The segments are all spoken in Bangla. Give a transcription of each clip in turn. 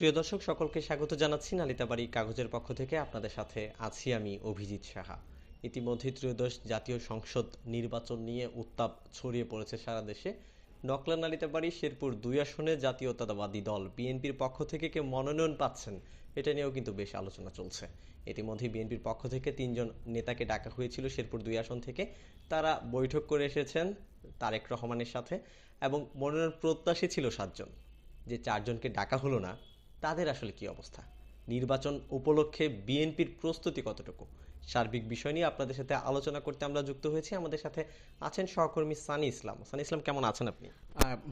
প্রিয় দর্শক, সকলকে স্বাগত জানাচ্ছি নালিতাবাড়ি কাগজের পক্ষ থেকে। আপনাদের সাথে আছি আমি অভিজিৎ সাহা। ইতিমধ্যে ত্রয়োদশ জাতীয় সংসদ নির্বাচন নিয়ে উত্তাপ ছড়িয়ে পড়েছে সারা দেশে। নকলা নালিতাবাড়ি শেরপুর দুই আসনে জাতীয়তাবাদী দল বিএনপির পক্ষ থেকে কে মনোনয়ন পাচ্ছেন, এটা নিয়েও কিন্তু বেশ আলোচনা চলছে। ইতিমধ্যে বিএনপির পক্ষ থেকে তিনজন নেতাকে ডাকা হয়েছিল শেরপুর দুই আসন থেকে। তারা বৈঠক করে এসেছেন তারেক রহমানের সাথে এবং মনোনয়ন প্রত্যাশী ছিল সাতজন। যে চারজনকে ডাকা হলো না তাদের আসলে কি অবস্থা? নির্বাচন উপলক্ষে বিএনপির প্রস্তুতি কতটুকু? সার্বিক বিষয় নিয়ে আপনাদের সাথে আলোচনা করতে আমরা যুক্ত হয়েছি। আমাদের সাথে আছেন সহকর্মী সানি ইসলাম। সানি ইসলাম, কেমন আছেন আপনি?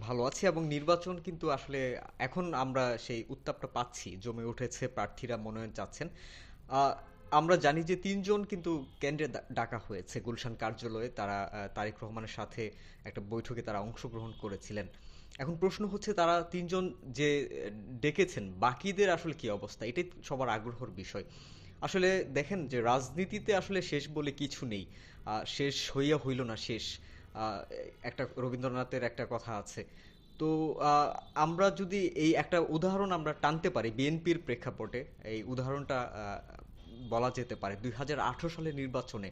ভালো আছি এবং নির্বাচন কিন্তু আসলে এখন আমরা সেই উত্তাপটা পাচ্ছি। জমে উঠেছে, প্রার্থীরা মনোনয়ন চাচ্ছেন। আমরা জানি যে তিনজন কিন্তু কেন্দ্রে ডাকা হয়েছে। গুলশান কার্যালয়ে তারা তারেক রহমানের সাথে একটা বৈঠকে তারা অংশগ্রহণ করেছিলেন। এখন প্রশ্ন হচ্ছে তারা তিনজন যে ডেকেছেন, বাকিদের আসলে কি অবস্থা? এটাই সবার আগ্রহের বিষয়। আসলে দেখেন যে রাজনীতিতে আসলে শেষ বলে কিছু নেই। শেষ হইয়া হইল না শেষ। একটা রবীন্দ্রনাথের একটা কথা আছে। তো আমরা যদি এই একটা উদাহরণ আমরা টানতে পারি বিএনপির প্রেক্ষাপটে, এই উদাহরণটা বলা যেতে পারে, দুই হাজার আঠারো সালের নির্বাচনে।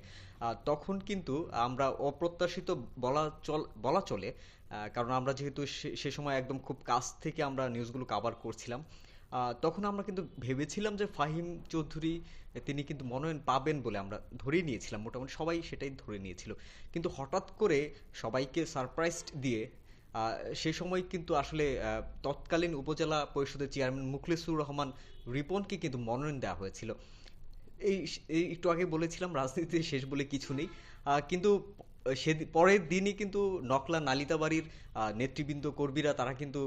তখন কিন্তু আমরা অপ্রত্যাশিত বলা চল, বলা চলে কারণ আমরা যেহেতু সে- সময় একদম খুব কাছ থেকে আমরা নিউজগুলো কাভার করছিলাম। তখন আমরা কিন্তু ভেবেছিলাম যে ফাহিম চৌধুরী, তিনি কিন্তু মনোনয়ন পাবেন বলে আমরা ধরেই নিয়েছিলাম, মোটামুটি সবাই সেটাই ধরে নিয়েছিল। কিন্তু হঠাৎ করে সবাইকে সারপ্রাইজ দিয়ে সে সময় কিন্তু আসলে তৎকালীন উপজেলা পরিষদের চেয়ারম্যান মুখলিসুর রহমান রিপনকে কিন্তু মনোনয়ন দেওয়া হয়েছিল। এই একটু আগে বলেছিলাম রাজনীতির শেষ বলে কিছু নেই। কিন্তু সে পরের দিনই কিন্তু নকলা নালিতাবাড়ির নেতৃবৃন্দ কর্মীরা, তারা কিন্তু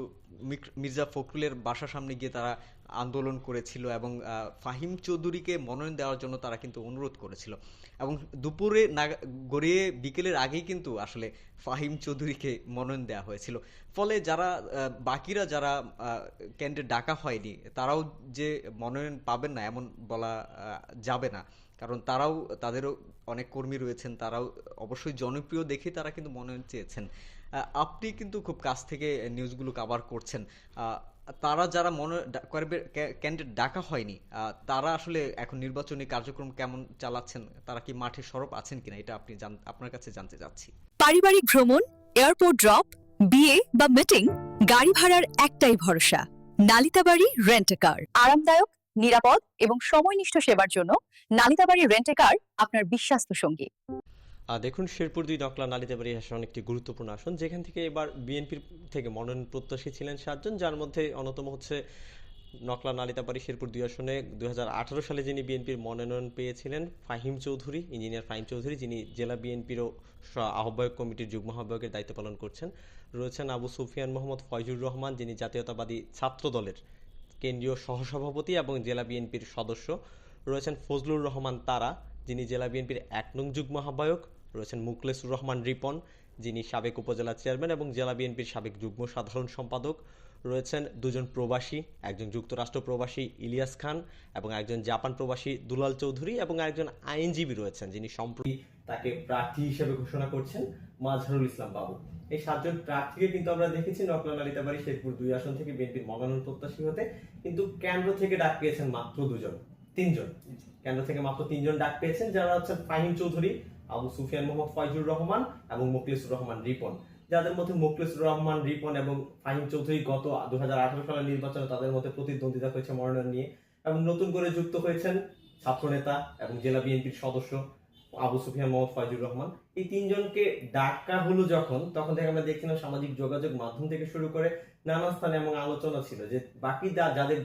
মির্জা ফখরুলের বাসার সামনে গিয়ে তারা আন্দোলন করেছিল এবং ফাহিম চৌধুরীকে মনোনয়ন দেওয়ার জন্য তারা কিন্তু অনুরোধ করেছিল। এবং দুপুরে নাগা- গড়িয়ে বিকেলের আগেই কিন্তু আসলে ফাহিম চৌধুরীকে মনোনয়ন দেওয়া হয়েছিল। ফলে যারা বাকিরা যারা ক্যান্ডে ডাকা হয়নি, তারাও যে মনোনয়ন পাবেন না এমন বলা যাবে না। কারণ তারাও, তাদেরও অনেক কর্মী রয়েছেন, তারাও অবশ্যই জনপ্রিয় দেখে তারা কিন্তু মনোনয়ন চেয়েছেন। আপনি কিন্তু খুব কাছ থেকে নিউজগুলো কাভার করছেন। তারা যারা মনে ক্যান্ডিডেট ডাকা হয়নি তারা আসলে এখন নির্বাচনী কার্যক্রম কেমন চালাচ্ছেন, তারা কি মাঠে সরব আছেন কিনা, এটা আপনি আপনার কাছে জানতে চাচ্ছি। পারিবারিক ভ্রমণ, এয়ারপোর্ট ড্রপ, বিয়ে বা মিটিং, গাড়ি ভাড়ার একটাই ভরসা, নালিতাবাড়ি রেন্ট কার। আরামদায়ক, নিরাপদ এবং সময়নিষ্ঠ সেবার জন্য নালিতাবাড়ি রেন্ট কার আপনার বিশ্বস্ত সঙ্গী। দেখুন, শেরপুর দুই নকলা নালিতাবাড়ি আসন একটি গুরুত্বপূর্ণ আসন। যেখান থেকে এবার বিএনপির থেকে মনোনয়ন প্রত্যাশী ছিলেন সাতজন, যার মধ্যে অন্যতম হচ্ছে নকলা নালিতাবাড়ি শেরপুর দুই আসনে দু হাজার আঠেরো সালে যিনি বিএনপির মনোনয়ন পেয়েছিলেন, ফাহিম চৌধুরী, ইঞ্জিনিয়ার ফাহিম চৌধুরী, যিনি জেলা বিএনপিরও আহ্বায়ক কমিটির যুগ্ম আহ্বায়কের দায়িত্ব পালন করছেন। রয়েছেন আবু সুফিয়ান মোহাম্মদ ফয়জুর রহমান, যিনি জাতীয়তাবাদী ছাত্র দলের কেন্দ্রীয় সহসভাপতি এবং জেলা বিএনপির সদস্য। রয়েছেন ফজলুর রহমান তারা, যিনি জেলা বিএনপির এক নং যুগ্ম আহ্বায়ক। রয়েছেন মুকলেসুর রহমান রিপন, যিনি সাবেক উপজেলা চেয়ারম্যান এবং জেলা বিএনপির সাবেক যুগ্ম সাধারণ সম্পাদক। রয়েছেন দুজন প্রবাসী, একজন যুক্তরাষ্ট্র প্রবাসী ইলিয়াস খান এবং একজন জাপান প্রবাসী দুলাল চৌধুরী এবং একজন আইনজীবী রয়েছেন, যিনি সম্প্রতি তাকে প্রার্থী হিসেবে ঘোষণা করছেন মাজহারুল ইসলাম বাবু। এই সাতজন প্রার্থীকে কিন্তু আমরা দেখেছি নকলা নালিতাবাড়ি শেরপুর দুই আসন থেকে বিএনপির মনোনয়ন প্রত্যাশী হতে। কিন্তু কেন্দ্র থেকে ডাক পেয়েছেন মাত্র দুজন, তিনজন। কেন্দ্র থেকে মাত্র তিনজন ডাক পেয়েছেন, যারা হচ্ছেন ফাহিম চৌধুরী আবু সুফিয়ান মোহাম্মদ ফয়জুর রহমান এবং মুকলিসুর রহমান রিপন। যাদের মধ্যে মুকলিসুর রহমান, রিপন এবং ফাহিম চৌধুরী গত দুহাজার আঠারো সালের নির্বাচনে তাদের মধ্যে প্রতিদ্বন্দ্বিতা হয়েছে মনোনয়ন নিয়ে এবং নতুন করে যুক্ত হয়েছেন ছাত্রনেতা এবং জেলা বিএনপির সদস্য আবু সুফিয়ান মোহাম্মদ ফয়জুর রহমান। এই তিনজনকে ডাকা হলো যখন, তখন থেকে আমরা দেখছিলাম সামাজিক যোগাযোগ মাধ্যম থেকে শুরু করে নানা স্থানে এবং আলোচনা ছিল যে বাকি যাদের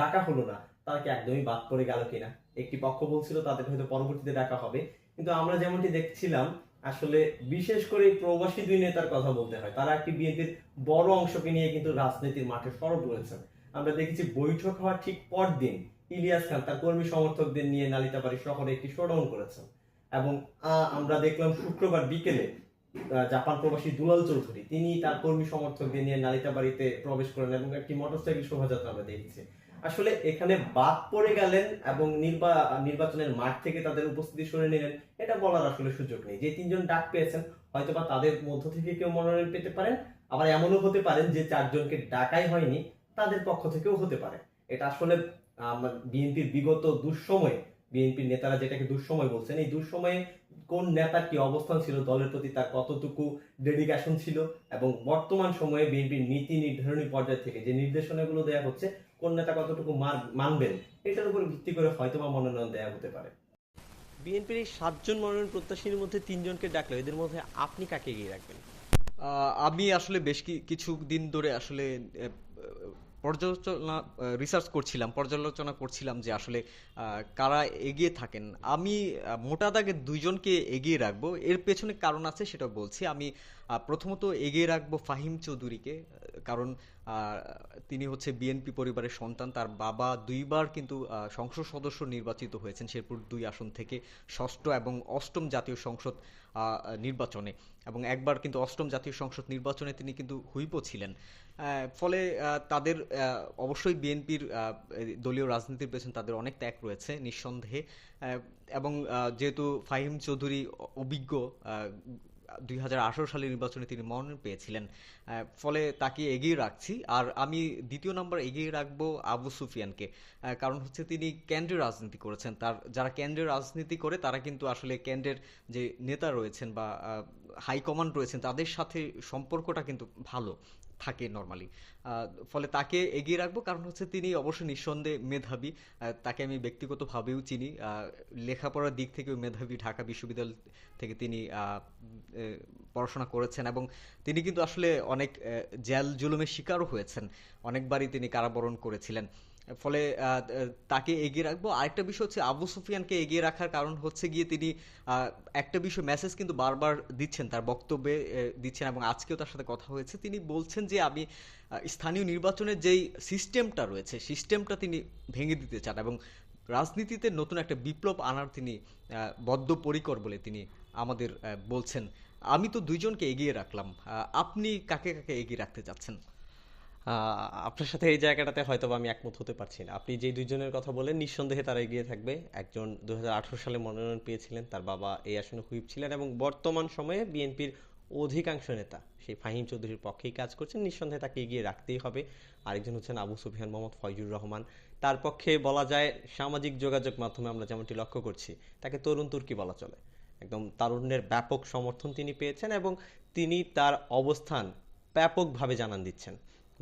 ডাকা হলো না, তারা কি একদমই বাদ পড়ে গেল কিনা? একটি পক্ষ বলছিল তাদের হয়তো পরবর্তীতে ডাকা হবে। কিন্তু আমরা যেমনটি দেখছিলাম, আসলে বিশেষ করে প্রবাসী দুই নেতার কথা বলতে হয়, তারা একটি বিএনপির বড় অংশকে নিয়ে কিন্তু রাজনীতির মাঠে সরব রয়েছেন। আমরা দেখেছি বৈঠক হওয়ার ঠিক পর দিন ইলিয়াস খান তার কর্মী সমর্থকদের নিয়ে নালিতাবাড়ি শহরে একটি শোডাউন করেছেন এবং আমরা দেখলাম শুক্রবার বিকেলে জাপান প্রবাসী দুলাল চৌধুরী, তিনি তার কর্মী সমর্থকদের নিয়ে নালিতাবাড়িতে প্রবেশ করেন এবং একটি মোটরসাইকেল শোভাযাত্রা আমরা দেখেছি। আসলে এখানে বাদ পড়ে গেলেন এবং নির্বা- নির্বাচনের মাঠ থেকে তাদের উপস্থিতি সরে নিলেন, এটা বলার আসলে সুযোগ নেই। যে তিনজন ডাক পেয়েছেন, হয়তোবা তাদের মধ্য থেকে কেউ মনোনয়ন পেতে পারেন, আবার এমনও হতে পারেন যে চারজনকে ডাকাই হয়নি, তাদের পক্ষ থেকেও হতে পারে। এটা আসলে বিএনপির বিগত দুঃসময়ে, বিএনপির নেতারা যেটাকে দুঃসময় বলছেন, এই দুঃসময়ে কোন নেতার কি অবস্থান ছিল, দলের প্রতি তার কতটুকু ডেডিকেশন ছিল এবং বর্তমান সময়ে বিএনপির নীতি নির্ধারণী পর্যায় থেকে যে নির্দেশনাগুলো দেওয়া হচ্ছে কোন নেতা কতটুকু মানবেন এটার উপর ভিত্তি করে হয়তোবা মনোনয়ন দেওয়া হতে পারে। বিএনপির এই সাতজন মনোনয়ন প্রত্যাশীর মধ্যে তিনজনকে ডাকলো এদের মধ্যে আপনি কাকে এগিয়ে রাখবেন? আমি আসলে বেশ কিছু দিন ধরে আসলে পর্যালোচনা রিসার্চ করছিলাম পর্যালোচনা করছিলাম যে আসলে আহ, কারা এগিয়ে থাকেন। আমি মোটা দাগে দুইজনকে এগিয়ে রাখব। এর পেছনে কারণ আছে সেটা বলছি। আমি প্রথমত এগিয়ে রাখব ফাহিম চৌধুরীকে কারণ তিনি হচ্ছে বিএনপি পরিবারের সন্তান, তার বাবা দুইবার কিন্তু সংসদ সদস্য নির্বাচিত হয়েছেন শেরপুর দুই আসন থেকে ষষ্ঠ এবং অষ্টম জাতীয় সংসদ নির্বাচনে। এবং একবার কিন্তু অষ্টম জাতীয় সংসদ নির্বাচনে তিনি কিন্তু হুইপও ছিলেন। ফলে তাদের অবশ্যই বিএনপির দলীয় রাজনীতির পেছনে তাদের অনেক ত্যাগ রয়েছে নিঃসন্দেহে। এবং যেহেতু ফাহিম চৌধুরী অভিজ্ঞ দুই হাজার আঠারো সালের নির্বাচনে তিনি মনোনয়ন পেয়েছিলেন। ফলে তাকে এগিয়ে রাখছি। আর আমি দ্বিতীয় নম্বর এগিয়ে রাখব আবু সুফিয়ানকে। কারণ হচ্ছে তিনি কেন্দ্রীয় রাজনীতি করেছেন। তার, যারা কেন্দ্রীয় রাজনীতি করে, তারা কিন্তু আসলে কেন্দ্রের যে নেতা রয়েছেন বা হাইকমান্ড রয়েছেন, তাদের সাথে সম্পর্কটা কিন্তু ভালো। থাকে নর্মালি ফলে তাকে এগিয়ে রাখব কারণ হচ্ছে তিনি অবশ্যই নিঃসন্দেহে মেধাবী। তাকে আমি ব্যক্তিগতভাবেও চিনি। লেখাপড়ার দিক থেকেও মেধাবী ঢাকা বিশ্ববিদ্যালয় থেকে তিনি পড়াশোনা করেছেন এবং তিনি কিন্তু আসলে অনেক জেল জুলুমের শিকারও হয়েছেন। অনেকবারই তিনি কারাবরণ করেছিলেন। ফলে তাকে এগিয়ে রাখব। আরেকটা বিষয় হচ্ছে আবু সুফিয়ানকে এগিয়ে রাখার কারণ হচ্ছে গিয়ে তিনি একটা বিষয় মেসেজ কিন্তু বারবার দিচ্ছেন, তার বক্তব্যে দিচ্ছেন এবং আজকেও তার সাথে কথা হয়েছে। তিনি বলছেন যে আমি স্থানীয় নির্বাচনের যেই সিস্টেমটা রয়েছে সিস্টেমটা তিনি ভেঙে দিতে চান এবং রাজনীতিতে নতুন একটা বিপ্লব আনার তিনি বদ্ধপরিকর বলে তিনি আমাদের বলছেন। আমি তো দুইজনকে এগিয়ে রাখলাম। আপনি কাকে কাকে এগিয়ে রাখতে চাচ্ছেন? আপনার সাথে এই জায়গাটাতে হয়তো আমি একমত হতে পারছি না। আপনি যে দুইজনের কথা বলেন নিঃসন্দেহে তারা এগিয়ে থাকবে। একজন দু হাজার আঠারো সালে মনোনয়ন পেয়েছিলেন, তার বাবা এই আসনে হুইপ ছিলেন এবং বর্তমান সময়ে বিএনপির অধিকাংশ নেতা, সেই ফাহিম চৌধুরীর পক্ষেই কাজ করছেন। নিঃসন্দেহে তাকে এগিয়ে রাখতেই হবে। আরেকজন হচ্ছেন আবু সুফিয়ান, মোহাম্মদ ফয়জুর রহমান। তার পক্ষে বলা যায়, সামাজিক যোগাযোগ মাধ্যমে আমরা যেমনটি লক্ষ্য করছি, তাকে তরুণ তুর্কি বলা চলে। একদম তারুণ্যের ব্যাপক সমর্থন তিনি পেয়েছেন এবং তিনি তার অবস্থান ব্যাপকভাবে জানান দিচ্ছেন।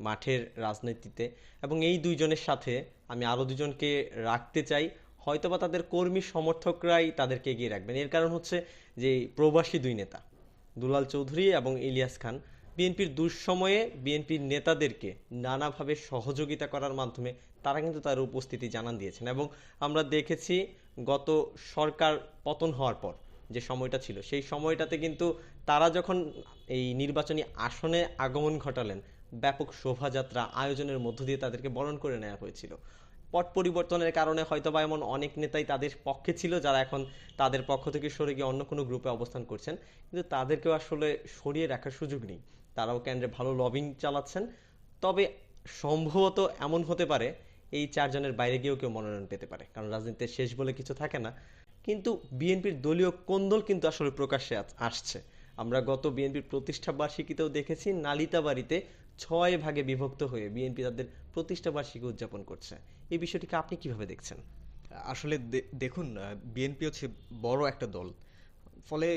মাঠের রাজনীতিতে এবং এই দুইজনের সাথে আমি আরও দুজনকে রাখতে চাই। হয়তোবা তাদের কর্মী সমর্থকরাই তাদেরকে এগিয়ে রাখবেন। এর কারণ হচ্ছে যে প্রবাসী দুই নেতা, দুলাল চৌধুরী এবং ইলিয়াস খান, বিএনপির দুঃসময়ে বিএনপির নেতাদেরকে নানাভাবে সহযোগিতা করার মাধ্যমে তারা কিন্তু তার উপস্থিতি জানান দিয়েছেন এবং আমরা দেখেছি গত সরকার পতন হওয়ার পর যে সময়টা ছিল, সেই সময়টাতে কিন্তু তারা যখন এই নির্বাচনী আসনে আগমন ঘটালেন ব্যাপক শোভাযাত্রা আয়োজনের মধ্য দিয়ে তাদেরকে বরণ করে নেওয়া হয়েছিল। পট পরিবর্তনের কারণে হয়তোবা এমন অনেক নেতাই তাদের পক্ষে ছিল যারা এখন তাদের পক্ষ থেকে সরে গিয়ে অন্য কোনো গ্রুপে অবস্থান করছেন। কিন্তু তাদেরকেও আসলে সরিয়ে রাখার সুযোগ নেই। তারাও কেন্দ্রে ভালো লবিং চালাচ্ছেন। তবে সম্ভবত এমন হতে পারে এই চারজনের বাইরে গিয়েও কেউ মনোনয়ন পেতে পারে, কারণ রাজনীতিতে শেষ বলে কিছু থাকে না। কিন্তু বিএনপির দলীয় কোন্দল কিন্তু আসলে প্রকাশ্যে আসছে। আমরা গত বিএনপির প্রতিষ্ঠা বার্ষিকীতেও দেখেছি নালিতাবাড়িতে ছয় ভাগে বিভক্ত হয়ে বিএনপি তাদের প্রতিষ্ঠা বার্ষিকী উদযাপন করছে। এই বিষয়টিকে আপনি কীভাবে দেখছেন? আসলে দেখুন বিএনপি হচ্ছে বড় একটা দল। ফলে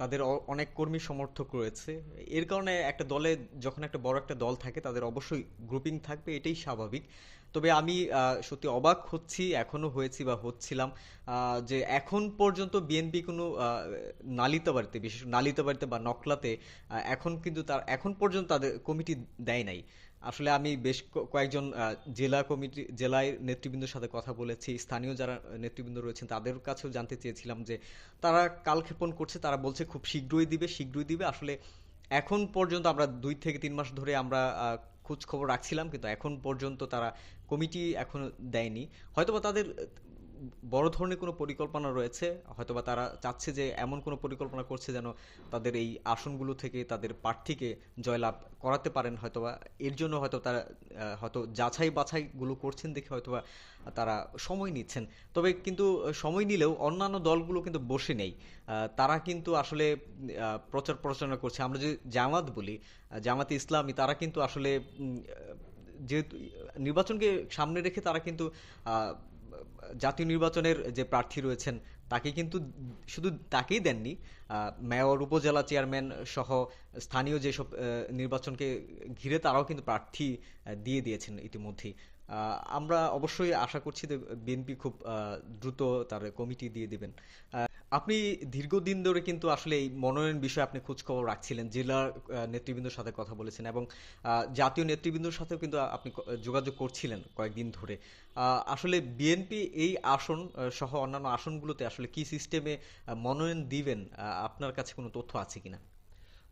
তাদের অনেক কর্মী সমর্থক রয়েছে। এর কারণে একটা দলে, যখন একটা বড় একটা দল থাকে, তাদের অবশ্যই গ্রুপিং থাকবে, এটাই স্বাভাবিক। তবে আমি সত্যি অবাক হচ্ছি, এখনও হয়েছি বা হচ্ছিলাম যে এখন পর্যন্ত বিএনপি কোনো নালিতাবাড়িতে, বিশেষ নালিতাবাড়িতে বা নকলাতে এখন কিন্তু তার, এখন পর্যন্ত তাদের কমিটি দেয় নাই। আসলে আমি বেশ কয়েকজন জেলা কমিটি, জেলায় নেতৃবৃন্দের সাথে কথা বলেছি, স্থানীয় যারা নেতৃবৃন্দ রয়েছেন তাদের কাছেও জানতে চেয়েছিলাম যে তারা কালক্ষেপণ করছে, তারা বলছে খুব শীঘ্রই দিবে শীঘ্রই দিবে। আসলে এখন পর্যন্ত আমরা দুই থেকে তিন মাস ধরে আমরা খোঁজ খবর রাখছিলাম, কিন্তু এখন পর্যন্ত তারা কমিটি এখন দেয়নি। হয়তোবা তাদের বড় ধরনের কোনো পরিকল্পনা রয়েছে? হয়তোবা তারা চাচ্ছে যে এমন কোনো পরিকল্পনা করছে যেন তাদের এই আসনগুলো থেকে তাদের প্রার্থীকে জয়লাভ করাতে পারেন। হয়তোবা এর জন্য হয়তো তারা হয়তো যাচাই বাছাইগুলো করছেন দেখে হয়তোবা তারা সময় নিচ্ছেন। তবে কিন্তু সময় নিলেও অন্যান্য দলগুলো কিন্তু বসে নেই। তারা কিন্তু আসলে প্রচার প্রচারণা করছে। আমরা যে জামাত বলি জামাতে ইসলামী, তারা কিন্তু আসলে যেহেতু, নির্বাচনকে সামনে রেখে তারা কিন্তু জাতীয় নির্বাচনের যে প্রার্থী রয়েছেন, তাকে কিন্তু শুধু তাকেই দেননি মেয়র, উপজেলা চেয়ারম্যান সহ স্থানীয় যেসব নির্বাচনকে ঘিরে তারাও কিন্তু প্রার্থী দিয়ে দিয়েছেন ইতিমধ্যেই। আমরা অবশ্যই আশা করছি যে বিএনপি খুব দ্রুত তার কমিটি দিয়ে দিবেন। আপনি দীর্ঘদিন ধরে কিন্তু আসলে এই মনোনয়ন বিষয়ে আপনি খোঁজখবর রাখছিলেন জেলার নেতৃবৃন্দর সাথে কথা বলেছেন এবং জাতীয় নেতৃবৃন্দর সাথেও কিন্তু আপনি যোগাযোগ করছিলেন কয়েকদিন ধরে। আসলে বিএনপি এই আসন সহ অন্যান্য আসনগুলোতে আসলে কি সিস্টেমে মনোনয়ন দিবেন আপনার কাছে কোনো তথ্য আছে কিনা?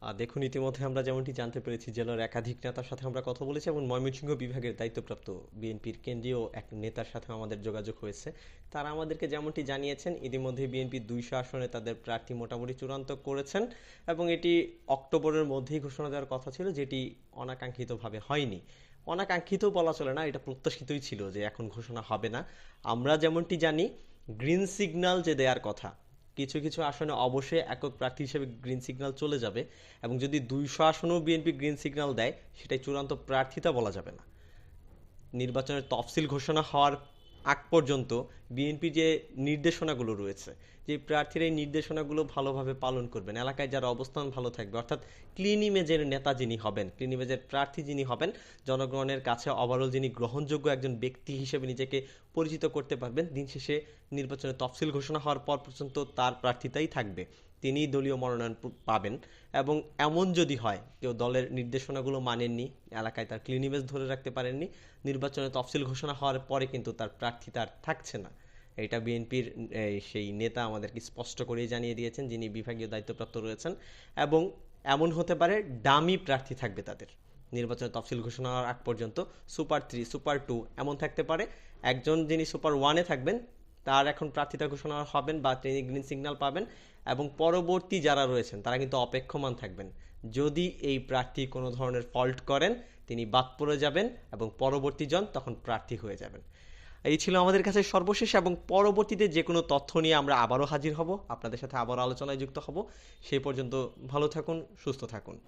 দেখুন, ইতিমধ্যে আমরা যেমনটি জানতে পেরেছি, জেলার একাধিক নেতার সাথে আমরা কথা বলেছি এবং ময়মনসিংহ বিভাগের দায়িত্বপ্রাপ্ত বিএনপির কেন্দ্রীয় এক নেতার সাথে আমাদের যোগাযোগ হয়েছে। তারা আমাদেরকে যেমনটি জানিয়েছেন, ইতিমধ্যে বিএনপি দুইশো আসনে তাদের প্রার্থী মোটামুটি চূড়ান্ত করেছেন এবং এটি অক্টোবরের মধ্যেই ঘোষণা দেওয়ার কথা ছিল যেটি অনাকাঙ্ক্ষিতভাবে হয়নি। অনাকাঙ্ক্ষিত বলা চলে না, এটা প্রত্যাশিতই ছিল যে এখন ঘোষণা হবে না। আমরা যেমনটি জানি, গ্রিন সিগন্যাল যে দেওয়ার কথা কিছু কিছু আসনে অবশ্যই একক প্রার্থী হিসেবে গ্রিন সিগন্যাল চলে যাবে এবং যদি দুইশো আসনেও বিএনপি গ্রিন সিগন্যাল দেয়, সেটাই চূড়ান্ত প্রার্থিতা বলা যাবে না। নির্বাচনের তফসিল ঘোষণা হওয়ার আগ পর্যন্ত বিএনপি যে নির্দেশনাগুলো রয়েছে, যে প্রার্থীরা এই নির্দেশনাগুলো ভালোভাবে পালন করবেন, এলাকায় যারা অবস্থান ভালো থাকবে, অর্থাৎ ক্লিন ইমেজের নেতা যিনি হবেন ক্লিন ইমেজের প্রার্থী যিনি হবেন, জনগণের কাছে ওভারঅল যিনি গ্রহণযোগ্য একজন ব্যক্তি হিসেবে নিজেকে পরিচিত করতে পারবেন, দিন শেষে নির্বাচনের তফসিল ঘোষণা হওয়ার পর পর্যন্ত তার প্রার্থিতাই থাকবে। তিনি দলীয় মনোনয়ন পাবেন। এবং এমন যদি হয়, কেউ দলের নির্দেশনাগুলো মানেননি, এলাকায় তার ক্লিন ইমেজ ধরে রাখতে পারেননি, নির্বাচনে তফসিল ঘোষণা হওয়ার পরে কিন্তু তার প্রার্থিতা আর থাকছে না। এটা বিএনপির সেই নেতা আমাদেরকে স্পষ্ট করেই জানিয়ে দিয়েছেন, যিনি বিভাগীয় দায়িত্বপ্রাপ্ত রয়েছেন। এবং এমন হতে পারে ডামি প্রার্থী থাকবে তাদের। নির্বাচনের তফসিল ঘোষণা হওয়ার আগ পর্যন্ত সুপার থ্রি, সুপার টু এমন থাকতে পারে। একজন যিনি সুপার ওয়ানে থাকবেন, তার এখন প্রার্থিতা ঘোষণা হবেন বা তিনি গ্রিন সিগন্যাল পাবেন। এবং পরবর্তী যারা রয়েছেন, তারা কিন্তু অপেক্ষমান থাকবেন। যদি এই প্রার্থী কোনো ধরনের ফল্ট করেন, তিনি বাদ পড়ে যাবেন এবং পরবর্তী জন তখন প্রার্থী হয়ে যাবেন। এই ছিল আমাদের কাছে সর্বশেষ এবং পরবর্তীতে যে কোনো তথ্য নিয়ে আমরা আবারও হাজির হব। আপনাদের সাথে আবারও আলোচনায় যুক্ত হব। সেই পর্যন্ত ভালো থাকুন, সুস্থ থাকুন।